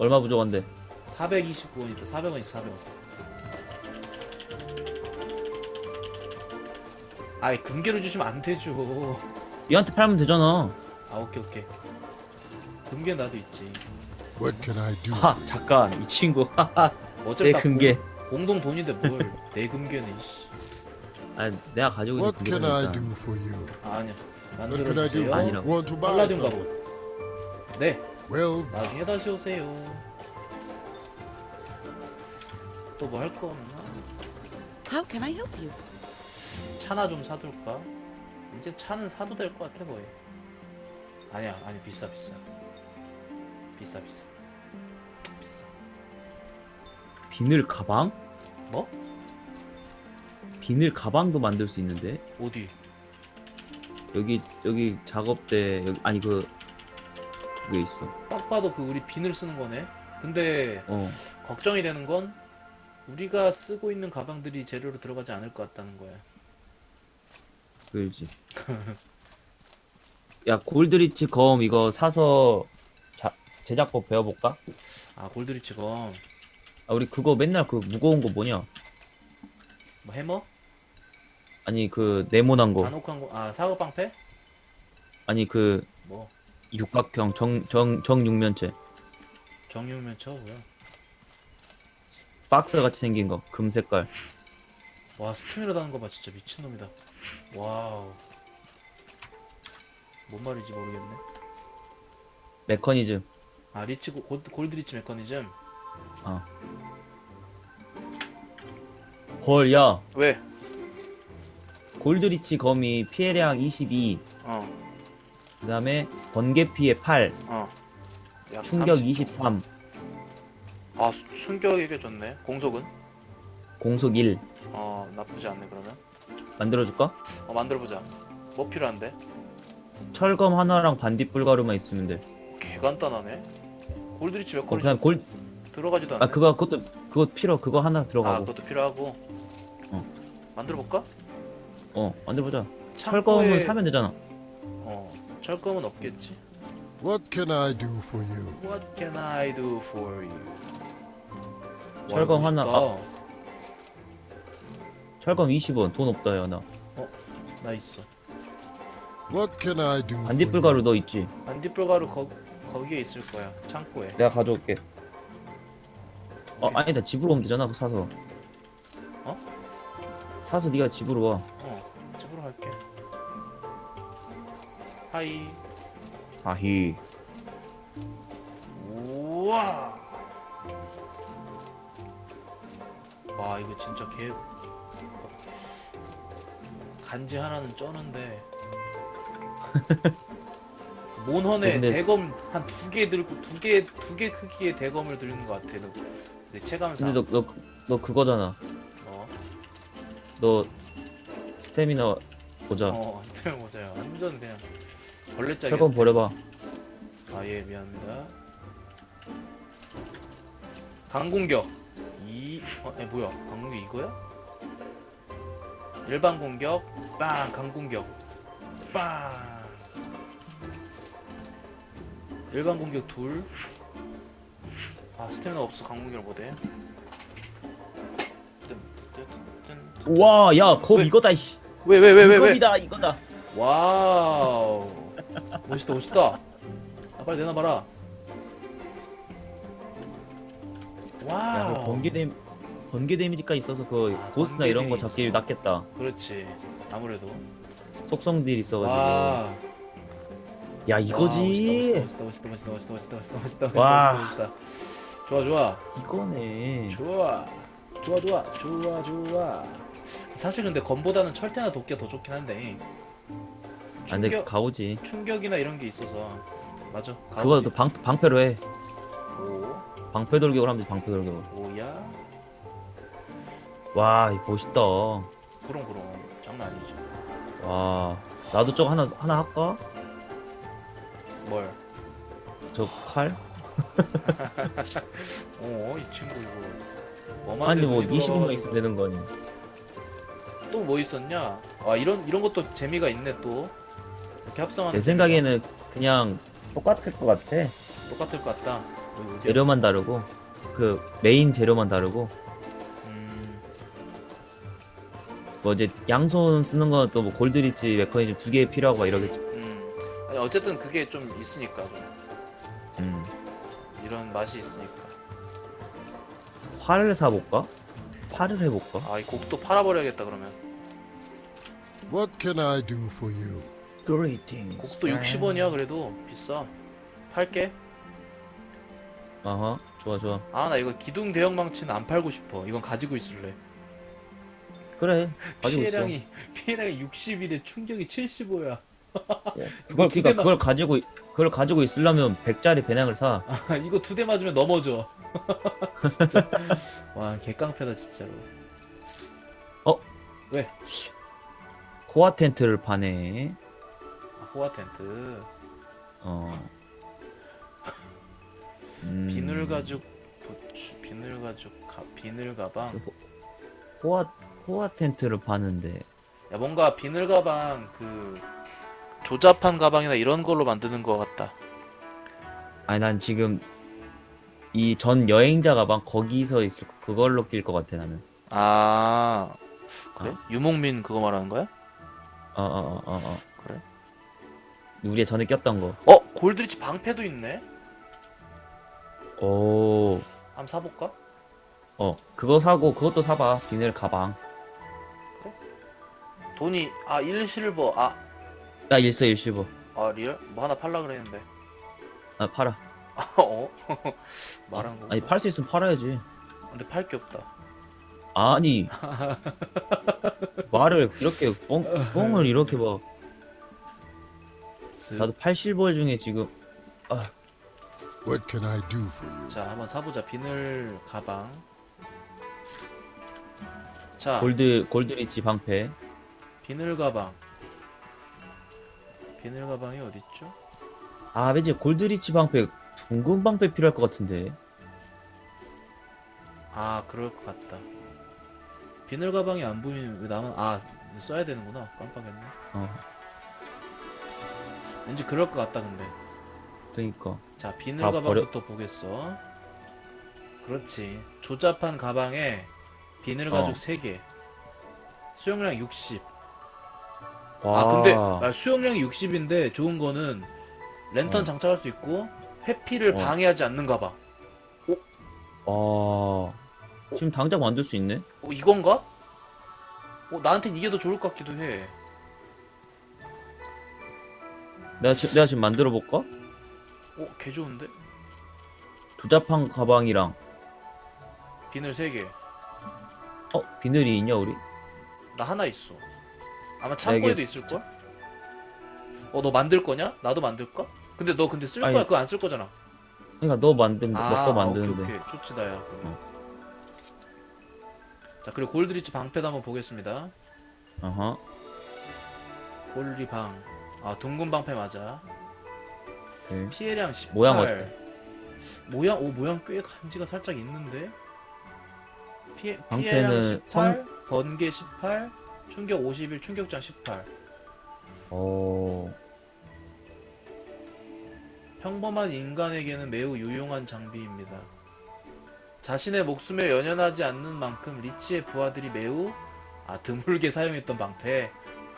얼마 부족한데? 429원 있다 400원 있어 400원 아이 금괴로 주시면 안 되죠 얘한테 팔면 되잖아. 아 오케이 오케이 금괴 나도 있지 What can I do? 하 잠깐 이 친구. 하하 어차피 내 다 금괴. 공- 공동 돈인데 뭘 내 금괴는 씨. 아 내가 가지고 있는 What can I do 금괴니까. for you? 아 아니야 What can I do? 만들어주세요 아니라고. Want to buy 팔라딘 some? 갑옷 네 Well, 나중에 다시 오세요 또 뭐 할 거 없나? How can I help you? 차나 좀 사둘까? 이제 차는 사도 될 것 같아 거의 아니야 아니 비싸 비싸 비싸 비싸 비싸 비늘 가방? 뭐? 비늘 가방도 만들 수 있는데 어디? 여기 여기 작업대 여기 아니 그 그게 있어. 딱 봐도 그 우리 비늘 쓰는 거네 근데 어 걱정이 되는 건 우리가 쓰고 있는 가방들이 재료로 들어가지 않을 것 같다는 거야 그렇지. 야 골드리치 검 이거 사서 자, 제작법 배워볼까? 아 골드리치 검 아 우리 그거 맨날 그 무거운 거 뭐냐? 뭐 해머? 아니 그 네모난 거 잔혹한 거? 아 사과방패? 아니 그 뭐 육각형 정 정 정육면체. 정육면 쳐 뭐야? 박스 같이 생긴 거 금색깔. 와 스팀이라 다는 거 봐 진짜 미친놈이다. 와우. 뭔 말인지 모르겠네. 메커니즘. 아 리치 고, 골- 골드 리치 메커니즘? 헐야. 왜? 골드리치 검이 피해량 22 어 그 다음에 번개 피해 8 어. 약 충격 30. 23 아 수- 충격이 꽤 좋네 공속은? 공속 1 어 나쁘지 않네 그러면 만들어줄까? 어 만들어보자 뭐 필요한데? 철검 하나랑 반딧 불가루만 있으면 돼. 개 간단하네 골드리치 어, 메커니즘 그냥 골, 들어가지도 않네 아 그거 그것도 그거 필요 그거 하나 아 들어가고. 그것도 필요하고 어. 만들어 볼까? 어 만들어보자. 철검은 사면 되잖아. 어 철검은 없겠지 what can I do for you? What can I do for you? 와, 철검 하나- 멋있다. 철검 20원 돈 없다 야 나. 나 있어 What can I do for 반딧불 가루 you? 너 있지? 반딧불 가루 거, 거기에 있을 거야 창고에 내가 가져올게. 어 오케이. 아니다 집으로 오면 되잖아 사서. 어? 사서 네가 집으로 와. 어 하이 아히. 우와 와 이거 진짜 개 간지 하나는 쩌는데 몬헌에 근데- 대검 한 두 개 들고 두 개 두 개 크기의 대검을 들는 것 같아 너. 내 체감상 근데 너 너 너 그거잖아. 어, 너 스태미나 보자. 어 스테면 모자야 완전 그냥 벌레짝이야 철검 버려봐. 아예 미안합니다 강공격 이.. 어? 에 뭐야 강공격 이거야? 일반 공격 빵 강공격 빵 일반 공격 둘아 스태미나 없어 강공격을 못해 우와 왜? 이거다 이씨. 왜 왜 왜 왜왜 이거다 이거다. 와우 멋있다 멋있다 아 빨리 내놔봐라 야, 그 와우 번개 데미 번개 데미지까지 있어서 그 아, 보스나 번개 이런 거 데미지 잡기 있어. 낫겠다. 그렇지 아무래도 속성 딜 있어가지고. 와야 이거지. 와, 멋있다 멋있다 멋있다 멋있다 멋있다 멋있다 멋있다 멋있다 와. 멋있다 멋있다 좋아 좋아 이거네. 좋아 좋아 좋아 좋아 좋아 사실 근데 검보다는 철퇴나 도끼가 더 좋긴 한데 아 근데 충격, 가오지. 충격이나 이런 게 있어서 맞아 그거 가오지. 또 방, 방패로 해. 오 방패 돌격을 하면 돼 방패 돌격을. 오야 와 이거 멋있다. 부릉 장난 아니지 와 나도 저거 하나 하나 할까? 뭘 저 칼? 어, 이 친구 이거 뭐만 아니 해도 뭐 눈이 20분만 돌아가지고. 있으면 되는 거 아니야? 또뭐 있었냐? 아 이런 이런 것도 재미가 있네 또 이렇게 합성하는 내 생각에는 그냥 똑같을 것 같아. 똑같을 것 같다. 여기? 재료만 다르고 그 메인 재료만 다르고 음, 뭐 이제 양손 쓰는 건 또 뭐 골드리치 메커니즘 두 개 필요하고 막 이러겠죠. 음. 아니 어쨌든 그게 좀 있으니까 좀 음. 이런 맛이 있으니까. 활을 사볼까? 팔을 해볼까? 아 이 곡도 팔아버려야겠다 그러면. What can I do for you? Greetings. 곡도 60원이야 그래도 비싸. 팔게. 아하 좋아 좋아. 아 나 이거 기둥 대형 망치는 안 팔고 싶어. 이건 가지고 있을래. 그래 가지고 있어. 피해량이 피해량이 60이래 충격이 75야. 그걸 두 그러니까 대만- 그걸 가지고 있- 그걸 가지고 있으려면 100짜리 배낭을 사. 아, 이거 두 대 맞으면 넘어져. 진짜. 와 개깡패다 진짜로. 코아 텐트를 파네. 아, 호화 텐트. 어. 음, 비늘 가죽 부츠 비늘 가죽 가, 비늘 가방. 코아 코아 텐트를 파는데 야 뭔가 비늘 가방 그 조잡한 가방이나 이런 걸로 만드는 것 같다. 아니 난 지금 이 전 여행자 가방 거기서 있을 거- 그걸로 낄 것 같아 나는. 아 그래? 어? 유목민 그거 말하는 거야? 어어어어 어. 그래? 우리 전에 꼈던 거. 어 골드리치 방패도 있네. 오. 한번 사볼까? 어 그거 사고 그것도 사봐 비늘 가방. 돈이 아 1실버 아, 나 일서 일시보. 아 리얼? 뭐 하나 팔라 그랬는데 아 팔아. 어? 말한 거 아니 팔 수 있으면 팔아야지. 근데 팔 게 없다 아니 말을 이렇게 뻥 뻥을 이렇게 막 나도 80벌 중에 지금 What can I do for you? 자 한번 사보자. 비늘 가방. 자. 골드 골드리치 방패. 비늘 가방. 비늘 가방이 어딨죠? 아 왠지 골드리치 방패 둥근 방패 필요할 것 같은데. 아 그럴 것 같다. 비늘 가방이 안 보이면 왜 나만 아 써야 되는구나. 깜빡했네. 어 왠지 그럴 것 같다 근데 그러니까. 자 비늘 다 가방부터 보겠어 그렇지 조잡한 가방에 비늘 가죽 어. 3개 수용량 60 와. 아 근데 아, 수용량이 60인데 좋은 거는 랜턴 어. 장착할 수 있고 회피를 어. 방해하지 않는 가방 와. 지금 당장 만들 수 있네. 어 이건가? 어 나한텐 이게 더 좋을 것 같기도 해 내가 지, 내가 지금 만들어 볼까? 어, 개 좋은데? 두잡한 가방이랑 비늘 3개. 어 비늘이 있냐 우리? 나 하나 있어. 아마 창고에도 있을걸? 어, 너 만들 거냐? 나도 만들까? 근데 너 근데 쓸 아니. 거야? 그거 안 쓸 거잖아. 그러니까 너 만든 거, 아, 너거 아, 만드는데. 오케이, 오케이. 좋지, 나야. 자, 그리고 골드리치 방패도 한번 보겠습니다. 어허. 골리 방. 아, 둥근 방패 맞아. 오케이. 피해량 18. 모양 어때? 모양, 오, 모양 꽤 간지가 살짝 있는데? 피해, 방패는 피해량 18, 성- 번개 18, 충격 51, 충격장 18. 오. 평범한 인간에게는 매우 유용한 장비입니다. 자신의 목숨에 연연하지 않는 만큼 리치의 부하들이 매우 아 드물게 사용했던 방패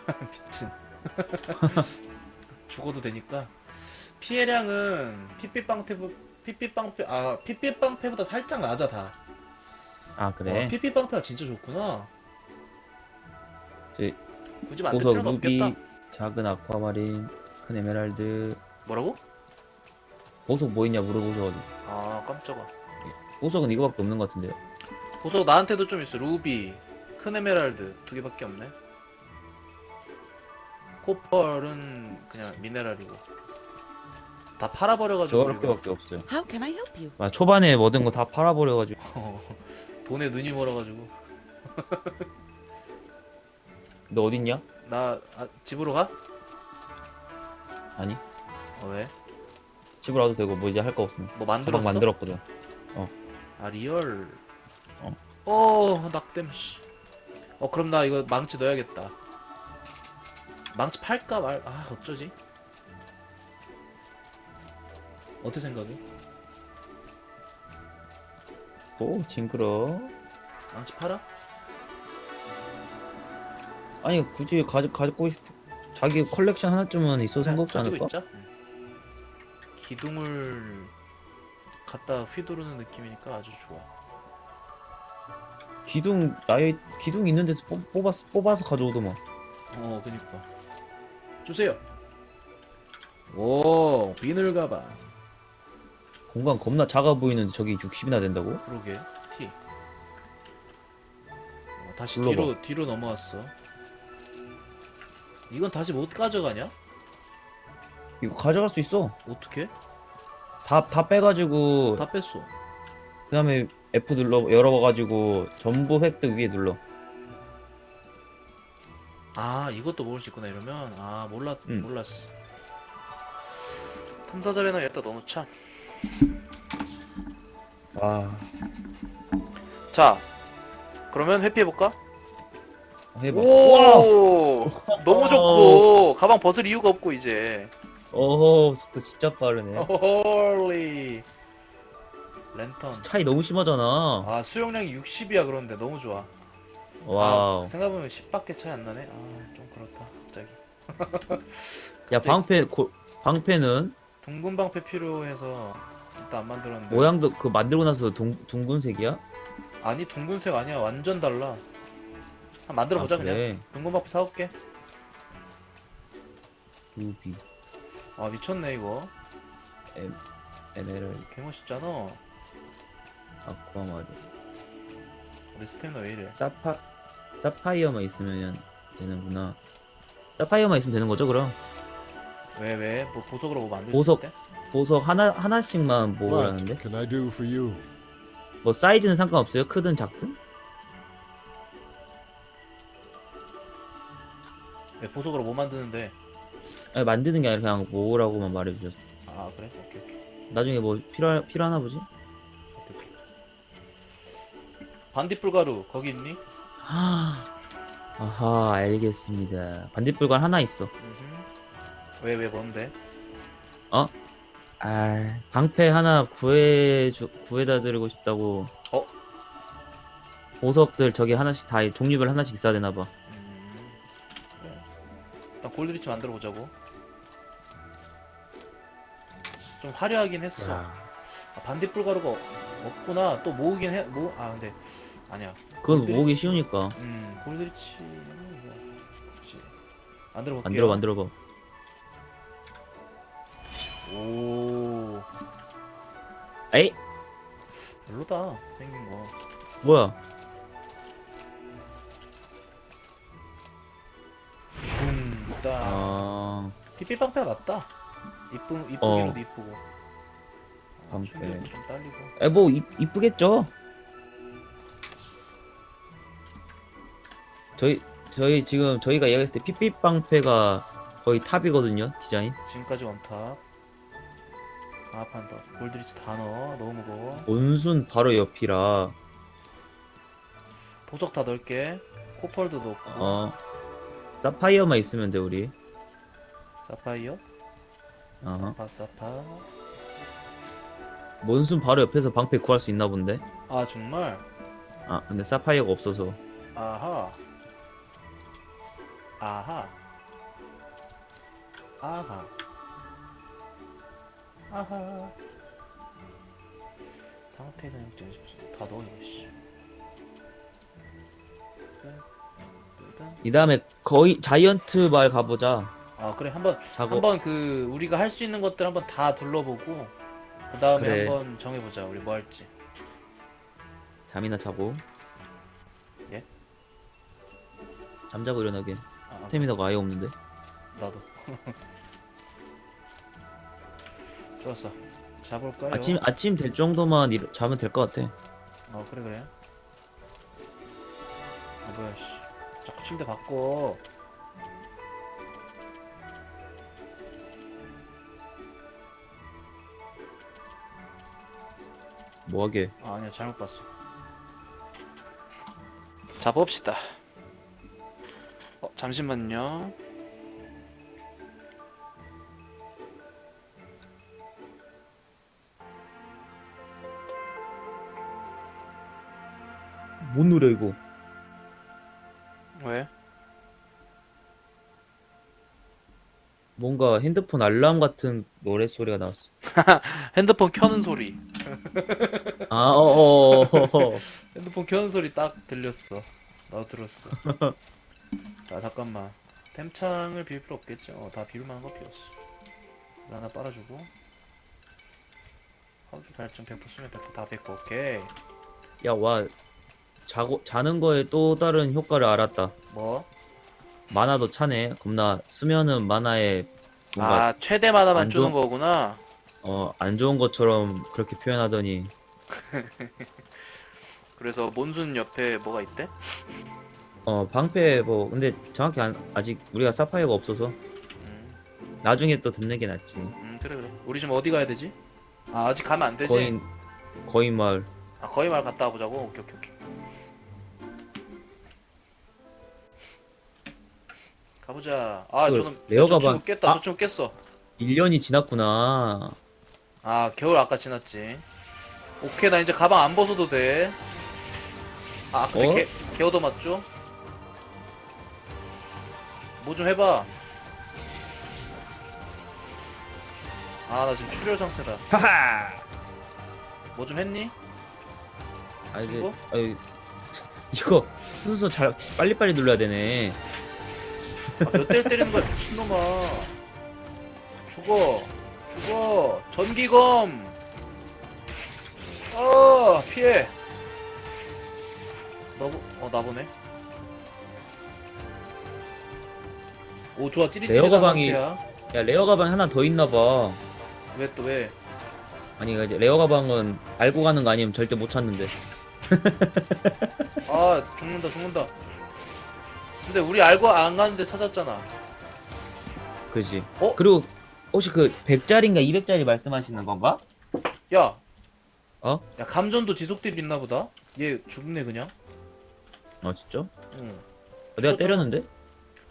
미친 죽어도 되니까 피해량은 핏빛 방패 아 핏빛 방패보다 살짝 낮아 다. 아 그래. 와, 핏빛 방패가 진짜 좋구나. 저기 굳이 만들 루비, 없겠다. 작은 아쿠아마린, 큰 에메랄드. 뭐라고? 보석 뭐 있냐 물어보셔가지고. 아 깜짝아. 보석은 이거밖에 없는 것 같은데요. 보석 나한테도 좀 있어. 루비, 큰 에메랄드 두 개밖에 없네. 코펄은 그냥 미네랄이고 다 팔아버려가지고. 저렇게밖에 없어요. How can I help you? 아, 초반에 모든 거 다 팔아버려가지고. 돈에 눈이 멀어가지고 너 어딨냐? 나 아, 집으로 가? 아니 어, 왜? 집으로 와도 되고 뭐 이제 할 거 없으면. 뭐 가방 만들었어? 만들었거든. 아 리얼. 어. 어 낙댐 씨. 어 그럼 나 이거 망치 넣어야겠다. 망치 팔까 말? 아 어쩌지? 어떻게 생각해? 오 징그러. 망치 팔아? 아니 굳이 가져 가지고 싶 자기 컬렉션 하나쯤은 있어도 상관없지 가지고 않을까? 있자. 응. 기둥을 갖다 휘두르는 느낌이니까 아주 좋아. 기둥 아예 기둥 있는 데서 뽑, 뽑아서 뽑아서 가져오더만. 어, 그니까. 주세요. 오, 비늘 가방. 공간 겁나 작아 보이는데 저기 60이나 된다고? 그러게. T. 어, 다시. 뒤로 뒤로 넘어왔어. 이건 다시 못 가져가냐? 이거 가져갈 수 있어. 어떻게? 다 다 빼가지고 다 뺐어. 그다음에 F 눌러 열어가지고 전부 획득 위에 눌러. 아, 이것도 먹을 수 있구나 이러면. 아, 몰랐 응. 몰랐어. 탐사자 배너 여기다 넣어놓자. 와 자, 그러면 회피해 볼까? 해봐. 와. 오, 너무 좋고 가방 벗을 이유가 없고 이제. 어허 속도 진짜 빠르네. 홀리 랜턴. 차이 너무 심하잖아. 아 수용량이 60이야 그런데 너무 좋아. 와우. 아, 생각해보면 10밖에 차이 안 나네. 아 좀 그렇다 갑자기. 야 방패 고, 방패는 둥근 방패 필요해서 일단 안 만들었는데. 모양도 그 만들고 나서 둥, 둥근색이야? 아니 둥근색 아니야 완전 달라. 한 만들어 보자 아, 그냥. 그래. 둥근 방패 사올게. 루비, 아 미쳤네 이거. 에메랄드, 개멋있잖아. 아쿠아마린, 내 스태미나 왜 이래? 사파 사파이어만 있으면 되는구나. 사파이어만 있으면 되는 거죠 그럼? 왜 왜? 뭐 보석으로 뭐 만들 보석. 수 있대? 보석 하나 하나씩만 모으라는데? Can I do for you? 뭐 사이즈는 상관없어요? 크든 작든? 왜 보석으로 뭐 만드는데? 아니, 만드는 게 아니라 그냥 모으라고만 말해주셨어. 아 그래? 오케이 오케이. 나중에 뭐 필요 필요하나 보지? 오케이 오케이. 반딧불가루 거기 있니? 하... 아하 알겠습니다. 반딧불관 하나 있어. 왜 왜 뭔데? 아 방패 하나 구해 주, 구해다 드리고 싶다고. 어? 보석들 저기 하나씩 다 종류별 하나씩 있어야 되나 봐. 음, 그래. 일단 골드리치 만들어 보자고. 좀 화려하긴 했어. 야, 아, 반딧불 가루가 없구나. 또 모으긴 해. 모. 아 근데 아니야. 그건 골드리치. 모으기 쉬우니까 음 골드리치는 뭐 굳이 만들어 볼게요. 만들어 만들어 봐. 오 에이 별로다 생긴 거. 뭐야? 슝딱 아 삐삐빵패가 낫다. 이쁘 이쁘기로도 어. 이쁘고. 아, 방패. 충격도 좀 딸리고. 에뭐 이쁘겠죠? 저희 저희 지금 저희가 이야기했을 때 핏빛 방패가 거의 탑이거든요 디자인. 지금까지 원탑. 아판다. 골드리치 다 넣어. 너무 무거워. 온순 바로 옆이라 보석 다 넣을게. 코펄도 넣고. 어 사파이어만 있으면 돼 우리. 사파이어. 어허. 사파 사파. 몬순 바로 옆에서 방패 구할 수 있나 본데. 아 정말. 아 근데 사파이어가 없어서. 아하. 아하. 아하. 아하. 상태 장력증 20%다 넣어 이거 씨. 이 다음에 거의 자이언트 말 가보자. 아 그래 한번. 한번 그 우리가 할 수 있는 것들 한번 다 둘러보고 그 다음에 그래. 한번 정해보자 우리 뭐 할지. 잠이나 자고. 예? 잠자고 일어나긴. 아, 아, 아예 없는데. 나도. 좋았어. 자볼까요? 아침 아침 될 정도만 일, 자면 될 것 같아. 어 그래 그래 아 뭐야 씨 자꾸 침대 바꿔 뭐하게? 아 아니야 잘못 봤어 어 잠시만요 못 누려 이거. 왜? 뭔가 핸드폰 알람 같은 노래 소리가 나왔어. 핸드폰 켜는 소리. 아, 어, 어, 어, 어. 핸드폰 켜는 소리 딱 들렸어. 나도 들었어. 자 잠깐만. 템창을 비울 필요 없겠죠. 어, 다 비울 만한 거 비웠어. 이거 하나 빨아주고. 허기 갈증 100% 수면 100%다 100% 오케이. 야, 와. 자고 자는 거에 또 다른 효과를 알았다. 뭐? 만화도 차네. 겁나 수면은 만화에 뭔가 아 최대 마다만 안 주는 좋은- 거구나. 어, 안 좋은 것처럼 그렇게 표현하더니 그래서 몬순 옆에 뭐가 있대? 어, 방패 뭐 근데 정확히 안, 아직 우리가 사파이어가 없어서 음, 나중에 또 듣는 게 낫지. 음 그래 그래. 우리 지금 어디 가야 되지? 아 아직 가면 안 되지? 거인 거인 마을. 아 거의 말 갔다 와보자고. 오케이 오케이 오케이. 가보자. 아 그 저는 레어 저 친구 가방- 깼다. 아! 저 친구 깼어. 1년이 지났구나. 아 겨울 아까 지났지. 오케이 나 이제 가방 안 벗어도 돼. 아 근데 어? 개, 개 얻어맞죠? 뭐 좀 해봐. 아 나 지금 출혈 상태다. 하하. 뭐 좀 했니? 아 이제 친구? 아 이, 이거 순서 잘 빨리빨리 눌러야 되네. 아, 몇 대를 때리는 거야 미친놈아 죽어 죽어 전기검 어 피해 너보 어 나보네 오 좋아 찌릿찌릿한 레어 가방이- 상태야 야 레어 가방 하나 더 있나 봐. 왜 또 왜? 아니 이제 레어 가방은 알고 가는 거 아니면 절대 못 찾는데. 아 죽는다 죽는다 근데 우리 알고 안 가는데 찾았잖아 그지. 어? 그리고 혹시 그 100짜리인가 200짜리 말씀하시는 건가? 야 어? 야 감전도 지속딜 있나 보다 얘 죽네 그냥 아 진짜? 응 내가 죽었잖아. 때렸는데?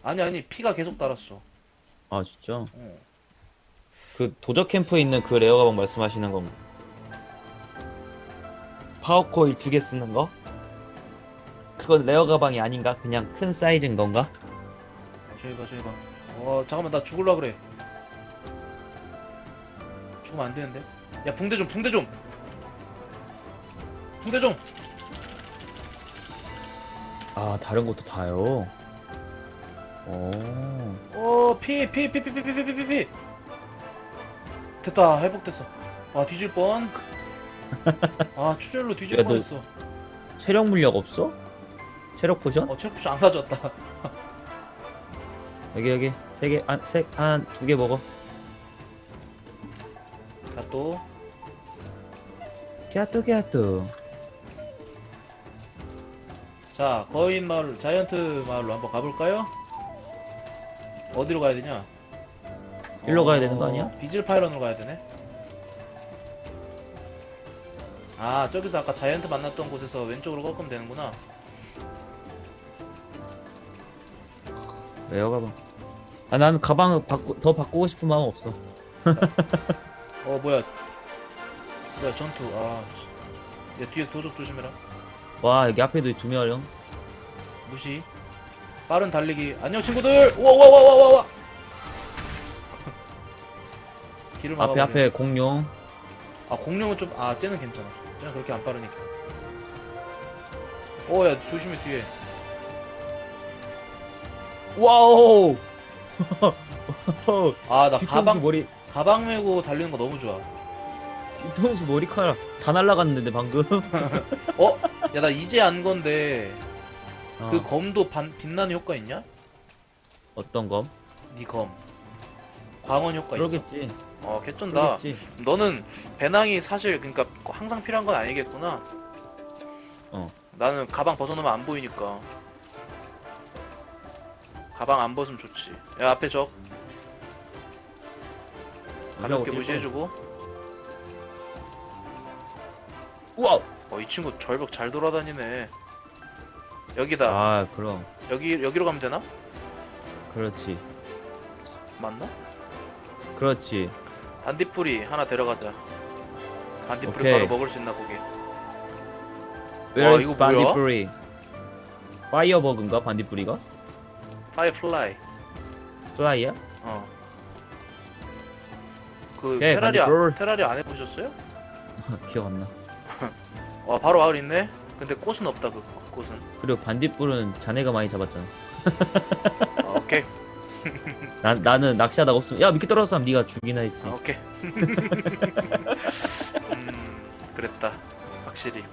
아니 아니 피가 계속 달았어 아 진짜? 응. 그 도적 캠프에 있는 그 레어 가방 말씀하시는 건가? 파워 코일 두 개 쓰는 거? 그건 레어 가방이 아닌가? 그냥 큰 사이즈인 건가? 어, 저기 봐, 저기 봐. 어, 잠깐만, 나 죽을라 그래. 죽으면 안 되는데. 야, 붕대 좀, 붕대 좀. 붕대 좀. 아 다른 것도 다요. 오. 어, 피, 피, 피, 피, 피, 피, 피, 피, 피, 피. 됐다, 회복됐어. 아, 뒤질 뻔. 아, 출혈로 뒤질 야, 너- 뻔했어. 체력 물약 없어? 체력 포션? 어, 체력 푸시 안 가져왔다. 여기 여기 세 개, 한 세 한 두 개 먹어. 나 또. 갸또 갸또. 자, 거인 마을, 자이언트 마을로 한번 가볼까요? 어디로 가야 되냐? 일로 가야 되는 거 아니야? 비질 파이런으로 가야 되네. 아, 저기서 아까 자이언트 만났던 곳에서 왼쪽으로 꺾으면 되는구나. 레어 가방. 아 나는 가방 바꾸, 더 바꾸고 싶은 마음 없어. 어, 뭐야? 뭐야, 전투. 아, 씨. 야, 뒤에 도적 조심해라. 와 여기 앞에도 두 명. 무시. 빠른 달리기. 안녕, 친구들! 우와! 길을 앞에 막아버리네. 앞에 공룡. 아 공룡은 좀아 쟤는 괜찮아 쟤는 그렇게 안 빠르니까 오야 조심해 뒤에 와우. 아 나 뒤통수 가방 머리 가방 메고 달리는 거 너무 좋아 뒤통수 머리카락 다 날라갔는데 방금. 어? 야 나 이제 안 건데 어, 그 검도 반, 빛나는 효과 있냐? 어떤 검? 네검 광원 효과 있어 그러겠지. 어 개쩐다 그러겠지. 너는 배낭이 사실 그러니까 항상 필요한 건 아니겠구나 어. 나는 가방 벗어놓으면 안 보이니까 가방 안 벗으면 좋지 야 앞에 적 가볍게 무시해주고 우와. 어이 친구 절벽 잘 돌아다니네 여기다 아 그럼 여기 여기로 가면 되나? 그렇지. 맞나? 그렇지. 반딧불이 하나 데려가자 반딧불이 오케이. 바로 먹을 수 있나 Where 와, is 이거 뭐야? 반딧불이? 파이어버그인가 반딧불이가? 파이어플라이. 플라이야? 어. 그 예, 테라리 반딧불. 아, 테라리 안 해보셨어요? 기억 안 나. 와 바로 마을 있네. 근데 꽃은 없다 그, 그 꽃은. 그리고 반딧불은 자네가 많이 잡았잖아. 아, 오케이. 나, 나는 낚시하다가 없으면 야 미끼 떨어졌으면 네가 죽이나 했지. 아, 오케이. 음, 그랬다. 확실히.